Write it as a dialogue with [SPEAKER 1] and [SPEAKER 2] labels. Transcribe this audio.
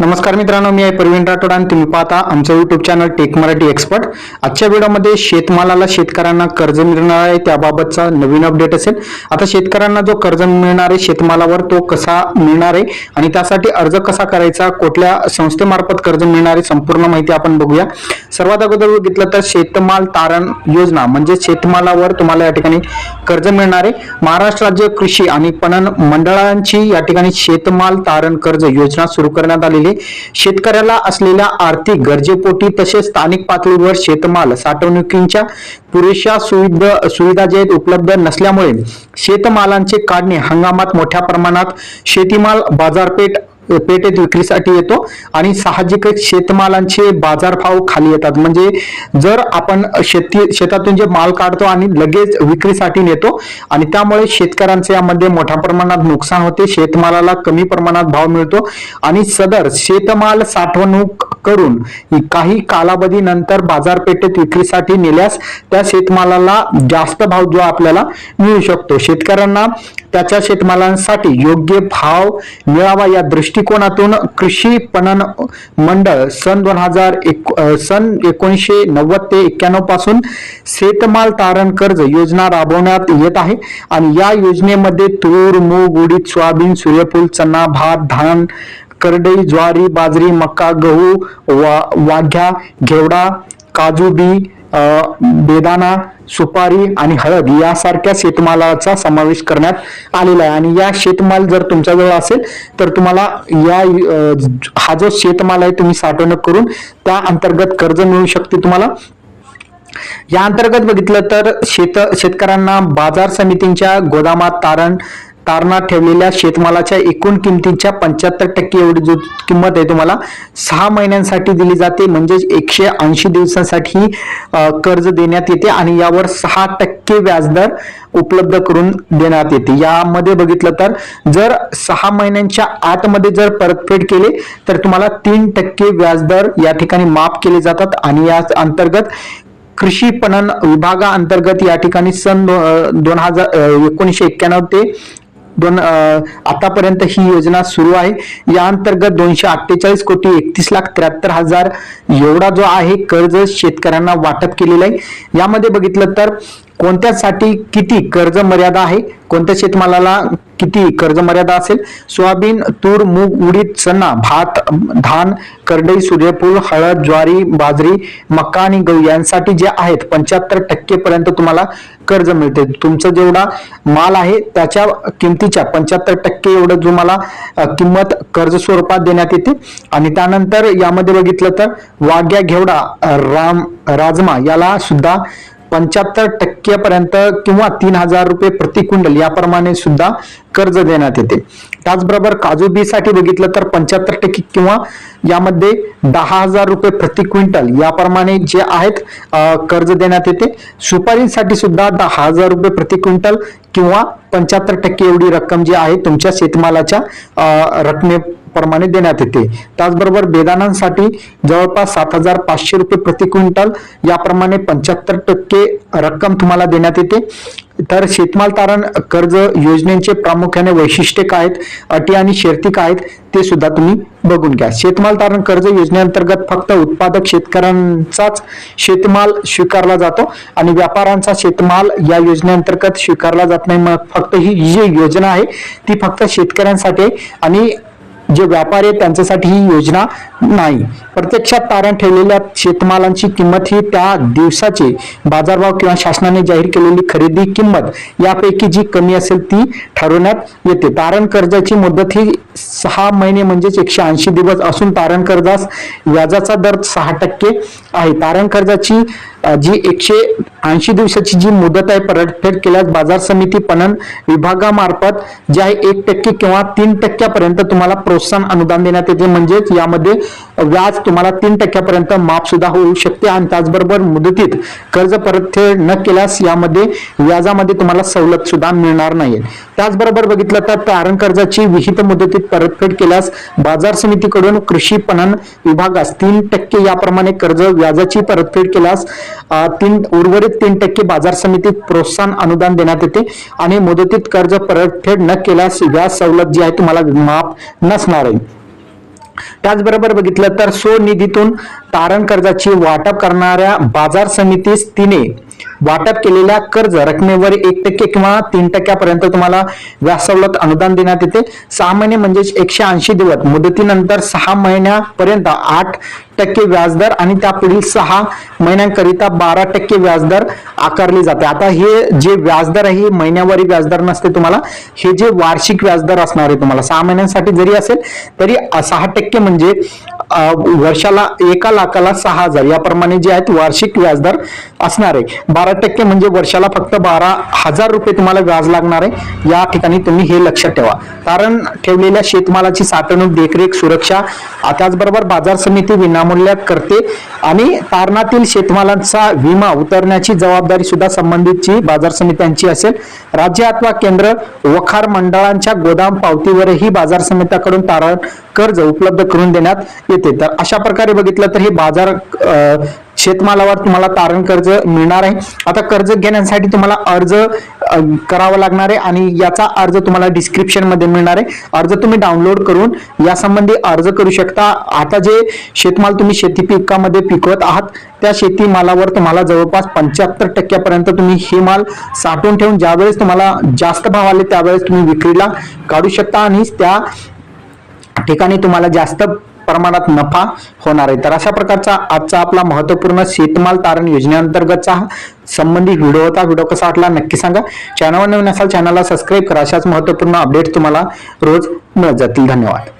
[SPEAKER 1] नमस्कार मित्रांनो मी आहे प्रवीण राठोड आणि तुम्ही पाहता आमचं YouTube channel tech Marathi expert आजच्या व्हिडिओमध्ये शेतमालाला शेतकऱ्यांना कर्ज मिळणार आहे त्याबाबतचा नवीन अपडेट असेल. आता शेतकऱ्यांना जो कर्ज मिळणार आहे शेतमालावर तो कसा मिळणार आहे आणि त्यासाठी अर्ज कसा करायचा कुठल्या संस्थेमार्फत कर्ज मिळणार आहे संपूर्ण माहिती आपण बघूया. सर्वात अगोदर बघितलं तर शेतमाल तारण योजना म्हणजे शेतमालावर तुम्हाला या ठिकाणी कर्ज मिळणार आहे. महाराष्ट्र राज्य कृषी आणि पणन मंडळांची या ठिकाणी शेतमाल तारण कर्ज योजना सुरू करण्यात आलेली आहे. शेतकऱ्याला असलेल्या आर्थिक गरजेपोटी तसेच स्थानिक पातळीवर शेतमाल साठवणुकींच्या पुरेशा सुविधा सुविधा जे उपलब्ध नसल्यामुळे शेतमालांचे काढणे हंगामात मोठ्या प्रमाणात शेतीमाल बाजारपेठ पेठेत विक्रीसाठी येतो आणि साहजिकच शेतमालांचे बाजारभाव खाली येतात. म्हणजे जर आपण शेती शेतातून जे माल काढतो आणि लगेच विक्रीसाठी नेतो आणि त्यामुळे शेतकऱ्यांचे यामध्ये मोठ्या प्रमाणात नुकसान होते शेतमालाला कमी प्रमाणात भाव मिळतो आणि सदर शेतमाल साठवणूक करून काही कालावधीनंतर बाजारपेठेत विक्रीसाठी नेल्यास त्या शेतमालाला जास्त भाव जो आपल्याला मिळू शकतो. शेतकऱ्यांना त्याच्या शेतमालांसाठी योग्य भाव मिळावा या दृष्टिकोनातून कृषी पणन मंडळ सन दोन हजार एक सन एकोणीसशे नव्वद ते एक्क्याण्णवपासून शेतमाल तारण कर्ज योजना राबवण्यात येत आहे. आणि या योजनेमध्ये तूर मूग उडीद सोयाबीन सूर्यफूल चना भात धान करडई ज्वारी बाजरी मका गहू वा वाघ्या घेवडा काजू बी बेदाना सुपारी आणि हळद यासारख्या शेतमालाचा समावेश करण्यात आलेला आहे. आणि या शेतमाल जर तुमच्याजवळ असेल तर तुम्हाला या हा जो शेतमाल आहे तुम्ही साठवणूक करून त्या अंतर्गत कर्ज मिळू शकते तुम्हाला. या अंतर्गत बघितलं तर शेत शेतकऱ्यांना बाजार समितींच्या गोदामात तारण तारणात ठेवलेल्या शेतमालाच्या एकूण किमतीच्या पंच्याहत्तर टक्के एवढी जो किंमत आहे तुम्हाला सहा महिन्यांसाठी दिली जाते. म्हणजेच एकशे ऐंशी दिवसांसाठी कर्ज देण्यात येते आणि यावर सहा टक्के व्याजदर उपलब्ध करून देण्यात येते. यामध्ये बघितलं तर जर सहा महिन्यांच्या आतमध्ये जर परतफेड केले तर तुम्हाला तीन टक्के व्याजदर या ठिकाणी माफ केले जातात आणि या अंतर्गत कृषी पणन विभागाअंतर्गत या ठिकाणी सन दोन हजार एकोणीसशे एक्क्याण्णव ते दोन अं, आतापर्यंत ही योजना सुरू आहे. या अंतर्गत दोनशे अठ्ठेचाळीस कोटी एकतीस लाख त्र्याहत्तर हजार एवढा जो आहे कर्ज शेतकऱ्यांना वाटप केलेलं आहे. यामध्ये बघितलं तर कोणत्यासाठी किती कर्ज मर्यादा आहे? कोणत्या शेतमालाला किती कर्ज मर्यादा असेल? सोयाबीन तूर मूग उडीद चना भात धान करडई सूर्यफूल हळद ज्वारी बाजरी मका आणि गहू यांसाठी जे आहेत पंच्याहत्तर टक्के पर्यंत तुम्हाला कर्ज मिळते. तुमचं जेवढा माल आहे त्याच्या किमतीच्या पंच्याहत्तर टक्के एवढं तुम्हाला किंमत कर्ज स्वरूपात देण्यात येते. आणि त्यानंतर यामध्ये बघितलं तर वाघ्या घेवडा राम राजमा याला सुद्धा पंच्याहत्तर टक्क्यापर्यंत किंवा तीन हजार रुपये प्रति क्विंटल याप्रमाणे सुद्धा कर्ज देण्यात येते. त्याचबरोबर काजू बी साठी बघितलं तर पंच्याहत्तर टक्के किंवा यामध्ये दहा हजार रुपये प्रति क्विंटल याप्रमाणे जे आहेत कर्ज देण्यात येते. सुपारीसाठी सुद्धा दहा हजार रुपये प्रति क्विंटल किंवा पंच्याहत्तर टक्के एवढी रक्कम जी आहे तुमच्या शेतमालाच्या रकमेप्रमाणे देण्यात येते. त्याचबरोबर बेदानांसाठी जवळपास सात हजार पाचशे रुपये प्रति क्विंटल याप्रमाणे पंच्याहत्तर टक्के रक्कम तुम्हाला देण्यात येते. तर शेतमाल तारण कर्ज योजनेचे प्रामुख्याने वैशिष्ट्ये काय आहेत? अटी आणि शर्ती काय आहेत? ते सुद्धा तुम्ही बघून घ्या. शेतमाल तारण कर्ज योजनेअंतर्गत फक्त उत्पादक शेतकऱ्यांचाच शेतमाल स्वीकारला जातो आणि व्यापाऱ्यांचा शेतमाल या योजनेअंतर्गत स्वीकारला जात नाही. मग फक्त ही जी योजना आहे ती फक्त शेतकऱ्यांसाठी आणि जे व्यापारी आहेत त्यांच्यासाठी ही योजना नाही. प्रत्यक्षात तारण ठेवलेल्या शेतमालांची किंमत ही त्या दिवसाचे बाजारभाव किंवा शासनाने जाहीर केलेली खरेदी किंमत यापैकी जी कमी असेल ती ठरवण्यात येते. तारण कर्जाची मुदत ही सहा महिने म्हणजेच एकशे ऐंशी दिवस असून तारण कर्जास व्याजाचा दर सहा टक्के आहे. तारण कर्जाची जी एकशे ऐंशी दिवसाची जी मुदत आहे परतफेड केल्यास बाजार समिती पणन विभागामार्फत जे आहे एक टक्के किंवा तीन टक्क्यापर्यंत तुम्हाला प्रोत्साहन अनुदान देण्यात येते. म्हणजेच यामध्ये व्याज तुम्हाला तीन टक्क्यापर्यंत माफ सुद्धा होऊ शकते आणि त्याचबरोबर मुदतीत कर्ज परतफेड न केल्यास यामध्ये व्याजामध्ये तुम्हाला सवलत सुद्धा मिळणार नाही. त्याचबरोबर बघितलं तर तारण कर्जाची विहित मुदतीत परतफेड केल्यास बाजार समितीकडून कृषी पणन विभागास तीन टक्के याप्रमाणे कर्ज व्याजाची परतफेड केल्यास तीन उर्वरित तीन टक्के बाजार समितीत प्रोत्साहन अनुदान देण्यात येते आणि मुदतीत कर्ज परतफेड न केल्यास व्याज सवलत जी आहे तुम्हाला माफ नसणार आहे. त्याचबरोबर बघितलं तर स्वनिधीतून तारण कर्जाची वाटप करणाऱ्या बाजार समितीस तिने वाटप केलेल्या कर्ज रकमेवर एक टक्के किंवा तीन टक्क्यापर्यंत तुम्हाला व्याज सवलत अनुदान देण्यात येते. सहा महिने म्हणजेच एकशे ऐंशी दिवस. मुदतीनंतर सहा महिन्यापर्यंत आठ टक्के व्याजदर आणि त्या पुढील सहा महिन्यांकरिता बारा टक्के व्याजदर आकारले जाते. आता हे जे व्याजदर आहे हे महिन्यावारी व्याजदर नसते तुम्हाला. हे जे वार्षिक व्याजदर असणार आहे तुम्हाला सहा महिन्यांसाठी जरी असेल तरी सहा टक्के म्हणजे वर्षाला एका लाखाला सहा हजार. याप्रमाणे जे आहेत वार्षिक व्याजदर असणार आहे. बारा टक्के म्हणजे वर्षाला फक्त बारा हजार रुपये तुम्हाला व्याज लागणार आहे. या ठिकाणी तुम्ही हे लक्षात ठेवा. कारण ठेवलेल्या शेतमालाची साठवणूक देखरेख सुरक्षा त्याचबरोबर बाजार समिती विनामूल्य करते आणि तारणातील शेतमालांचा विमा उतरण्याची जबाबदारी सुद्धा संबंधितची बाजार समित्यांची असेल. राज्य अथवा केंद्र वखार मंडळांच्या गोदाम पावतीवरही बाजार समित्याकडून तारण कर्ज उपलब्ध करून देण्यात येते. तर अशा प्रकारे बघितलं तर हे बाजार शेतमालावर तुम्हाला तारण कर्ज मिळणार आहे. आता कर्ज घेण्यासाठी तुम्हाला अर्ज करावा लागणार आहे आणि याचा अर्ज तुम्हाला डिस्क्रिप्शनमध्ये मिळणार आहे. अर्ज तुम्ही डाउनलोड करून यासंबंधी अर्ज करू शकता. आता जे शेतमाल तुम्ही शेती पिकामध्ये पिकवत आहात त्या शेतीमालावर तुम्हाला जवळपास पंच्याहत्तर टक्क्यापर्यंत तुम्ही हे माल साठवून ठेवून ज्यावेळेस तुम्हाला जास्त भाव आले त्यावेळेस तुम्ही विक्रीला काढू शकता आणि त्या ठिकाणी तुम्हाला जास्त प्रमाणात नफा होणार आहे. तर अशा प्रकारचा आजचा आपला महत्त्वपूर्ण शेतमाल तारण योजनेअंतर्गतचा हा संबंधित व्हिडिओ होता. व्हिडिओ कसा वाटला नक्की सांगा. चॅनलवर नवीन असाल चॅनलला सबस्क्राईब करा. अशाच महत्त्वपूर्ण अपडेट तुम्हाला रोज मिळत जातील. धन्यवाद.